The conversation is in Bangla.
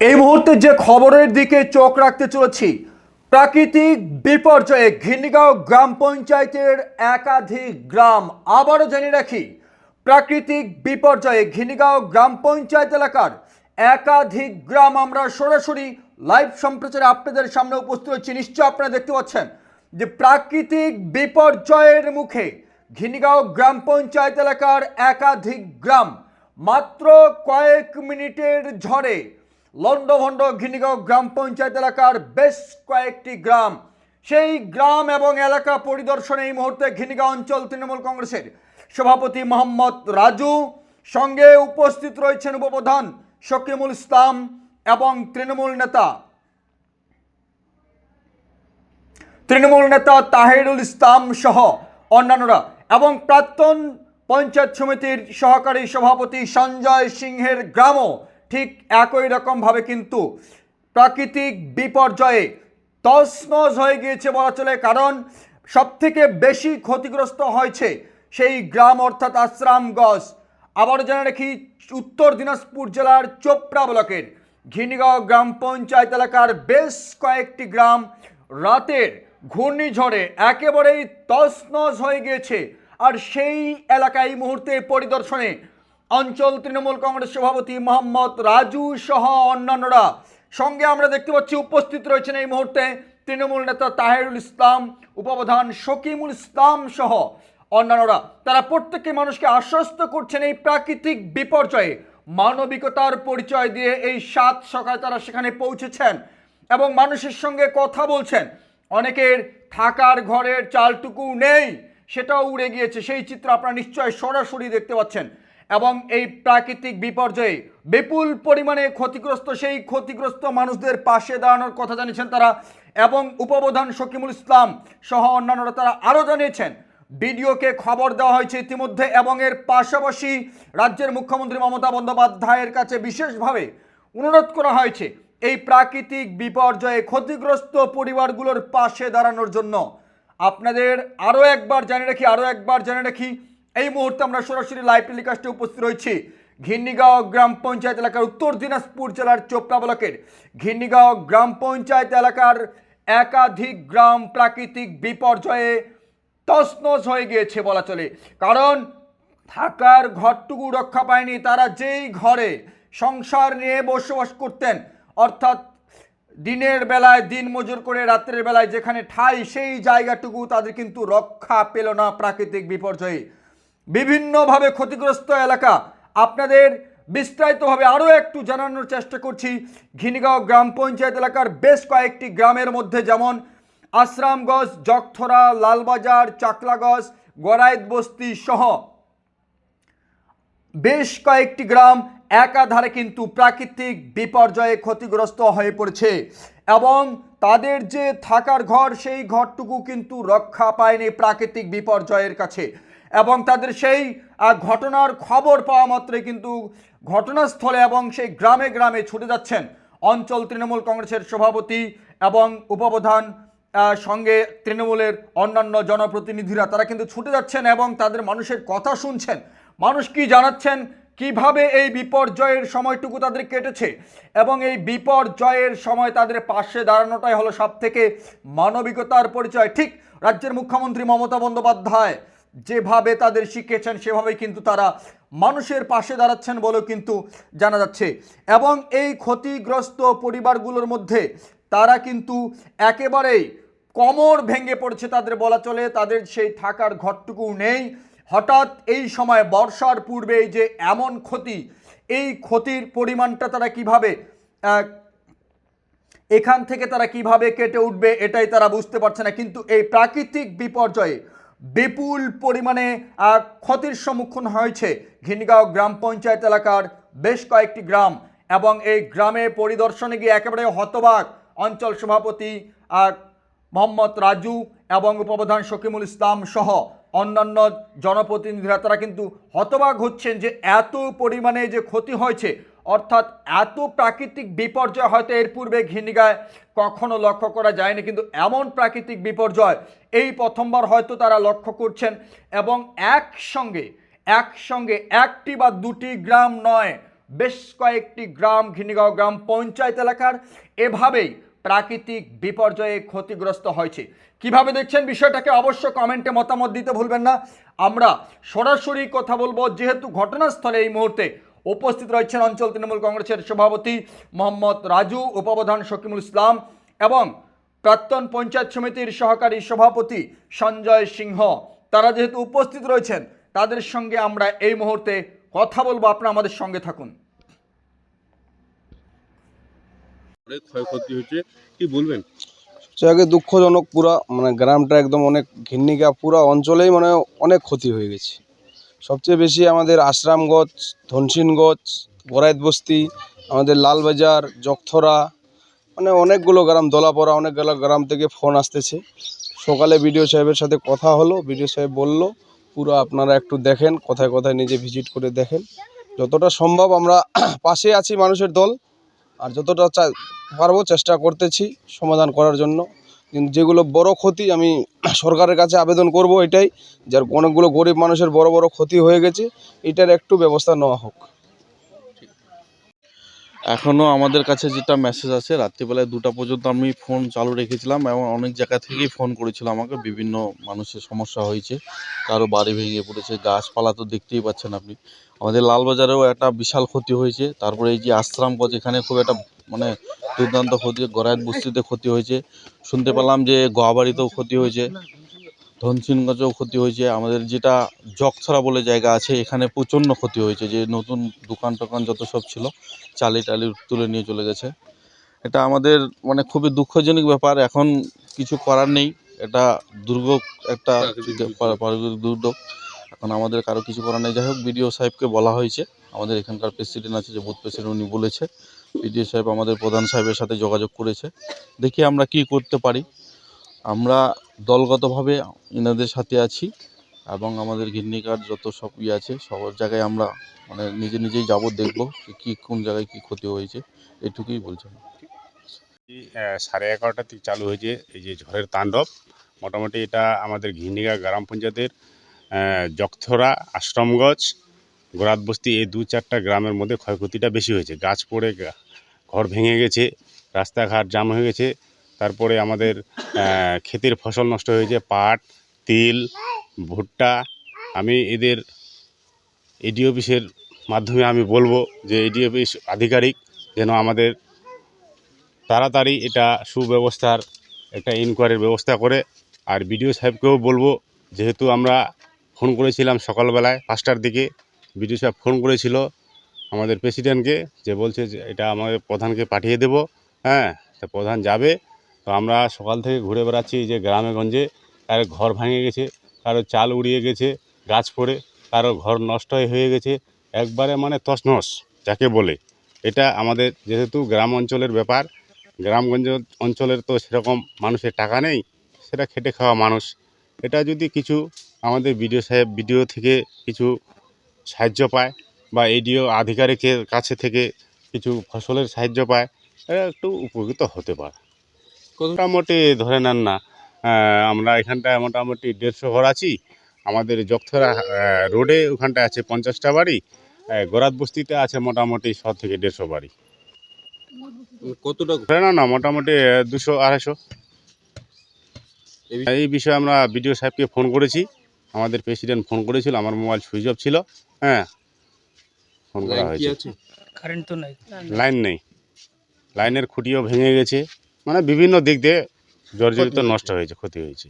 এই মুহূর্তে যে খবরের দিকে চোখ রাখতে চলেছি, প্রাকৃতিক বিপর্যয়ে ঘিন্নিগাঁও গ্রাম পঞ্চায়েতের একাধিক গ্রাম আবারও জেনে রাখি, প্রাকৃতিক বিপর্যয়ে ঘিন্নিগাঁও গ্রাম পঞ্চায়েত এলাকার একাধিক গ্রাম আমরা সরাসরি লাইভ সম্প্রচারে আপনাদের সামনে উপস্থিত হচ্ছি নিশ্চয় আপনারা দেখতে পাচ্ছেন যে প্রাকৃতিক বিপর্যয়ের মুখে ঘিনিগাঁও গ্রাম পঞ্চায়েত এলাকার একাধিক গ্রাম মাত্র কয়েক মিনিটের ঝড়ে লন্ডভন্ড ঘিনিগাঁও গ্রাম পঞ্চায়েত এলাকার বেশ কয়েকটি গ্রাম। সেই গ্রাম এবং এলাকা পরিদর্শনে এই মুহূর্তে ঘিনিগাঁও অঞ্চল তৃণমূল কংগ্রেসের সভাপতি মোহাম্মদ রাজু, সঙ্গে উপস্থিত রয়েছেন উপপ্রধান শকিমুল ইসলাম এবং তৃণমূল নেতা তৃণমূল নেতা তাহিরুল ইসলাম সহ অন্যান্যরা এবং প্রাক্তন পঞ্চায়েত সমিতির সহকারী সভাপতি সঞ্জয় সিংহের গ্রামও ঠিক একই রকমভাবে কিন্তু প্রাকৃতিক বিপর্যয়ে তছনছ হয়ে গিয়েছে বলা চলে, কারণ সবথেকে বেশি ক্ষতিগ্রস্ত হয়েছে সেই গ্রাম অর্থাৎ আশ্রামগঞ্জ আবার জেনে রাখি, উত্তর দিনাজপুর জেলার চোপড়া ব্লকের ঘিনিগাঁও গ্রাম পঞ্চায়েত এলাকার বেশ কয়েকটি গ্রাম রাতের ঘূর্ণিঝড়ে একেবারেই তছনছ হয়ে গিয়েছে। আর সেই এলাকায় মুহূর্তে পরিদর্শনে অঞ্চল তৃণমূল কংগ্রেস সভাপতি মোহাম্মদ রাজু সহ অন্যান্যরা। সঙ্গে আমরা দেখতে পাচ্ছি উপস্থিত রয়েছেন এই মুহূর্তে তৃণমূল নেতা তাহেরুল ইসলাম, উপপ্রধান শকিমুল ইসলাম সহ অন্যান্যরা। তারা প্রত্যেককে মানুষকে আশ্বস্ত করছেন এই প্রাকৃতিক বিপর্যয়ে। মানবিকতার পরিচয় দিয়ে এই সাত সকালে তারা সেখানে পৌঁছেছেন এবং মানুষের সঙ্গে কথা বলছেন। অনেকের থাকার ঘরের চালটুকু নেই, সেটাও উড়ে গিয়েছে। সেই চিত্র আপনারা নিশ্চয় সরাসরি দেখতে পাচ্ছেন। এবং এই প্রাকৃতিক বিপর্যয়ে বিপুল পরিমাণে ক্ষতিগ্রস্ত, সেই ক্ষতিগ্রস্ত মানুষদের পাশে দাঁড়ানোর কথা জানিয়েছেন তারা এবং উপপ্রধান শকিমুল ইসলাম সহ অন্যান্যরা তারা আরও জানিয়েছেন, বিডিওকে খবর দেওয়া হয়েছে ইতিমধ্যে এবং এর পাশাপাশি রাজ্যের মুখ্যমন্ত্রী মমতা বন্দ্যোপাধ্যায়ের কাছে বিশেষভাবে অনুরোধ করা হয়েছে এই প্রাকৃতিক বিপর্যয়ে ক্ষতিগ্রস্ত পরিবারগুলোর পাশে দাঁড়ানোর জন্য। আপনাদের আরও একবার জানিয়ে রাখি, আরও একবার জানিয়ে রাখি এই মুহূর্তে আমরা সরাসরি লাইভ টেলিকাস্টে উপস্থিত রয়েছি। ঘিন্নিগাঁও গ্রাম পঞ্চায়েত এলাকার উত্তর দিনাজপুর জেলার চোপড়া ব্লকের। ঘিন্নিগাঁও গ্রাম পঞ্চায়েত এলাকার একাধিক গ্রাম প্রাকৃতিক বিপর্যয়ে তছনছ হয়ে গিয়েছে বলা চলে। কারণ থাকার ঘরটুকু রক্ষা পায়নি তারা যেই ঘরে সংসার নিয়ে বসবাস করতেন, অর্থাৎ দিনের বেলায়, দিন মজুর করে রাত্রের বেলায় যেখানে ঠাই সেই জায়গাটুকু তাদের কিন্তু রক্ষা পেল না প্রাকৃতিক বিপর্যয়ে। বিভিন্নভাবে ক্ষতিগ্রস্ত এলাকা। আপনাদের বিস্তারিতভাবে আরও একটু জানানোর চেষ্টা করছি। ঘিনিগাঁও গ্রাম পঞ্চায়েত এলাকার বেশ কয়েকটি গ্রামের মধ্যে যেমন আশ্রামগঞ্জ, জগথরা, লালবাজার, চাকলাগঞ্জ গড়াইত বস্তি সহ বেশ কয়েকটি গ্রাম একাধারে কিন্তু প্রাকৃতিক বিপর্যয়ে ক্ষতিগ্রস্ত হয়ে পড়েছে এবং তাদের যে থাকার ঘর, সেই ঘরটুকু কিন্তু রক্ষা পায়নি প্রাকৃতিক বিপর্যয়ের কাছে। এবং তাদের সেই ঘটনার খবর পাওয়া মাত্রে কিন্তু ঘটনাস্থলে এবং সেই গ্রামে গ্রামে ছুটে যাচ্ছেন অঞ্চল তৃণমূল কংগ্রেসের সভাপতি এবং উপপ্রধান সঙ্গে তৃণমূলের অন্যান্য জনপ্রতিনিধিরা। তারা কিন্তু ছুটে যাচ্ছেন এবং তাদের মানুষের কথা শুনছেন। মানুষ কি জানাচ্ছেন? কীভাবে এই বিপর্যয়ের সময়টুকু তাদের কেটেছে? এবং এই বিপর্যয়ের সময় তাদের পাশে দাঁড়ানোটাই হলো সব থেকে মানবিকতার পরিচয়। ঠিক রাজ্যের মুখ্যমন্ত্রী মমতা বন্দ্যোপাধ্যায় যেভাবে তাদের শিখিয়েছেন, সেভাবেই কিন্তু তারা মানুষের পাশে দাঁড়াচ্ছেন বলেও কিন্তু জানা যাচ্ছে। এবং এই ক্ষতিগ্রস্ত পরিবারগুলোর মধ্যে তারা কিন্তু একেবারেই কমর ভেঙে পড়ছে তাদের বলা চলে, তাদের সেই থাকার ঘরটুকু নেই। হঠাৎ এই সময় বর্ষার পূর্বে যে এমন ক্ষতি, এই ক্ষতির পরিমাণটা তারা কীভাবে এখান থেকে তারা কীভাবে কেটে উঠবে এটাই তারা বুঝতে পারছে না। কিন্তু এই প্রাকৃতিক বিপর্যয়ে বিপুল পরিমাণে ক্ষতির সম্মুখীন হয়েছে ঘিনগাঁও গ্রাম পঞ্চায়েত এলাকার বেশ কয়েকটি গ্রাম এবং এই গ্রামে পরিদর্শনে গিয়ে একেবারে হতবাক অঞ্চল সভাপতি মোহাম্মদ রাজু এবং উপপ্রধান শকিমুল ইসলাম সহ অন্যান্য জনপ্রতিনিধিরা, তারা কিন্তু হতবাক হচ্ছেন যে এত পরিমাণে যে ক্ষতি হয়েছে অর্থাৎ এত প্রাকৃতিক বিপর্যয় হয়তো এর পূর্বে ঘিনিগায় কখনো লক্ষ্য করা যায়নি, কিন্তু এমন প্রাকৃতিক বিপর্যয় এই প্রথমবার হয়তো তারা লক্ষ্য করছেন এবং একসঙ্গে একসঙ্গে একটি বা দুটি গ্রাম নয়, বেশ কয়েকটি গ্রাম ঘিনিগাঁও গ্রাম পঞ্চায়েত এলাকার এভাবেই প্রাকৃতিক বিপর্যয়ে ক্ষতিগ্রস্ত হয়েছে। কীভাবে দেখছেন বিষয়টাকে অবশ্য কমেন্টে মতামত দিতে ভুলবেন না। আমরা সরাসরি কথা বলব, যেহেতু ঘটনাস্থলে এই মুহূর্তে উপস্থিত রয়েছেন অঞ্চল তৃণমূল কংগ্রেসের সভাপতি মোহাম্মদ রাজু উপপ্রধান শকিমুল ইসলাম এবং প্রাক্তন পঞ্চায়েত সমিতির সহকারী সভাপতি সঞ্জয় সিংহ। তারা যেহেতু উপস্থিত রয়েছেন তাদের সঙ্গে আমরা এই মুহূর্তে কথা বলব। আপনারা আমাদের সঙ্গে থাকুন। অনেক ক্ষয়ক্ষতি হয়েছে। কি বলবেন? আগে দুঃখজনক পুরা মানে গ্রামটা একদম অনেক ঘিন্নিকা পুরা অঞ্চলেই মানে অনেক ক্ষতি হয়ে গেছে। সবচেয়ে বেশি আমাদের আশ্রামগঞ্জ ধনসিনগঞ্জ বরাইত বস্তি, আমাদের লালবাজার, জগথরা মানে অনেকগুলো গ্রাম, দলাপড়া অনেকগুলো গ্রাম থেকে ফোন আসতেছে। সকালে বিডিও সাহেবের সাথে কথা হলো, বিডিও সাহেব বলল, পুরো আপনারা একটু দেখেন, কোথায় কোথায় নিজে ভিজিট করে দেখেন। যতটা সম্ভব আমরা পাশে আছি মানুষের দল, আর যতটা পারব চেষ্টা করতেছি সমাধান করার জন্য। কিন্তু যেগুলো বড় ক্ষতি আমি সরকারের কাছে আবেদন করব এটাই, যার অনেকগুলো গরিব মানুষের বড় বড় ক্ষতি হয়ে গেছে, এটার একটু ব্যবস্থা নেওয়া হোক। এখনও আমাদের কাছে যেটা মেসেজ আছে রাত্রিবেলায় দুটা পর্যন্ত আমি ফোন চালু রেখেছিলাম এবং অনেক জায়গা থেকেই ফোন করেছিল আমাকে, বিভিন্ন মানুষের সমস্যা হয়েছে, কারও বাড়ি ভেঙে পড়েছে, গাছপালা তো দেখতেই পাচ্ছেন আপনি। আমাদের লালবাজারেও একটা বিশাল ক্ষতি হয়েছে, তারপরে এই যে আশ্রামগঞ্জ, এখানে খুব একটা মানে দুর্দান্ত ক্ষতি গড়ায়ত বস্তিতে ক্ষতি হয়েছে। শুনতে পেলাম যে গোয়াবাড়িতেও ক্ষতি হয়েছে ধনসিনগঞ্জেও ক্ষতি হয়েছে। আমাদের যেটা জকছড়া বলে জায়গা আছে, এখানে প্রচণ্ড ক্ষতি হয়েছে। যে নতুন দোকান টোকান যত সব ছিল, চালি টালি তুলে নিয়ে চলে গেছে। এটা আমাদের মানে খুবই দুঃখজনক ব্যাপার। এখন কিছু করার নেই। এটা দুর্যোগ একটা প্রাকৃতিক দুর্যোগ এখন আমাদের কারও কিছু করার নেই। যাই হোক, বিডিও সাহেবকে বলা হয়েছে। আমাদের এখানকার প্রেসিডেন্ট আছে যে বুথ প্রেসিডেন্ট উনি বলেছে। বিডিও সাহেব আমাদের প্রধান সাহেবের সাথে যোগাযোগ করেছে। দেখি আমরা কি করতে পারি। আমরা দলগতভাবে এনাদের সাথে আছি এবং আমাদের ঘিন্নিকার যত সব ইয়ে আছে সব জায়গায় আমরা মানে নিজে নিজেই যাব দেখব কী কোন জায়গায় কী ক্ষতি হয়েছে এটুকুই বলছেন সাড়ে এগারোটা থেকে চালু হয়েছে এই যে ঝড়ের তাণ্ডব। মোটামুটি এটা আমাদের ঘিন্নিগা গ্রাম পঞ্চায়েতের আহ, জগথরা আশ্রমগঞ্জ গোরাত বস্তি এই দু চারটা গ্রামের মধ্যে ক্ষয়ক্ষতিটা বেশি হয়েছে। গাছ পড়ে ঘর ভেঙে গেছে, রাস্তাঘাট জাম হয়ে গেছে, তারপরে আমাদের ক্ষেতের ফসল নষ্ট হয়েছে, পাট, তিল, ভুট্টা। আমি এদের এডি অফিসের মাধ্যমে আমি বলব যে এডি অফিস আধিকারিক যেন আমাদের তাড়াতাড়ি এটা সুব্যবস্থার একটা ইনকোয়ারির ব্যবস্থা করে। আর বিডিও সাহেবকেও বলব, যেহেতু আমরা ফোন করেছিলাম সকালবেলায় পাঁচটার দিকে বিডিও সাহেব ফোন করেছিল আমাদের প্রেসিডেন্টকে যে বলছে যে এটা আমাদের প্রধানকে পাঠিয়ে দেব হ্যাঁ তা প্রধান যাবে। তো আমরা সকাল থেকে ঘুরে বেড়াচ্ছি যে গ্রামে গঞ্জে। কারও ঘর ভেঙে গেছে কারও চাল উড়িয়ে গেছে গাছ পড়ে কারও ঘর নষ্ট হয়ে গেছে। একবারে মানে তছনছ, যাকে বলে। এটা আমাদের যেহেতু গ্রাম অঞ্চলের ব্যাপার গ্রামগঞ্জ অঞ্চলের তো সেরকম মানুষের টাকা নেই, সেটা খেটে খাওয়া মানুষ। এটা যদি কিছু আমাদের বিডিও সাহেব, বিডিও থেকে কিছু সাহায্য পায় বা এডিও আধিকারিকের কাছে থেকে কিছু ফসলের সাহায্য পায় একটু উপকৃত হতে পারে। মোটামুটি ধরে নেন না আমরা এখানটায় মোটামুটি দেড়শো ঘর আছি। আমাদের যক্ষরা রোডে ওখানটায় আছে পঞ্চাশটা বাড়ি গোরাত বস্তিতে আছে মোটামুটি শ থেকে দেড়শো বাড়ি। কতটা ধরে না না মোটামুটি দুশো আড়াইশো। এই বিষয়ে আমরা বিডিও সাহেবকে ফোন করেছি। আমাদের প্রেসিডেন্ট ফোন করেছিল আমার মোবাইল সুইচ অফ ছিল হ্যাঁ। ফোন করা হয়েছে। কারেন্ট তো নাই। লাইন নেই। লাইনের খুঁটিও ভেঙে গেছে। মানে বিভিন্ন দিক দিয়ে জর্জরিত নষ্ট হয়েছে ক্ষতি হয়েছে।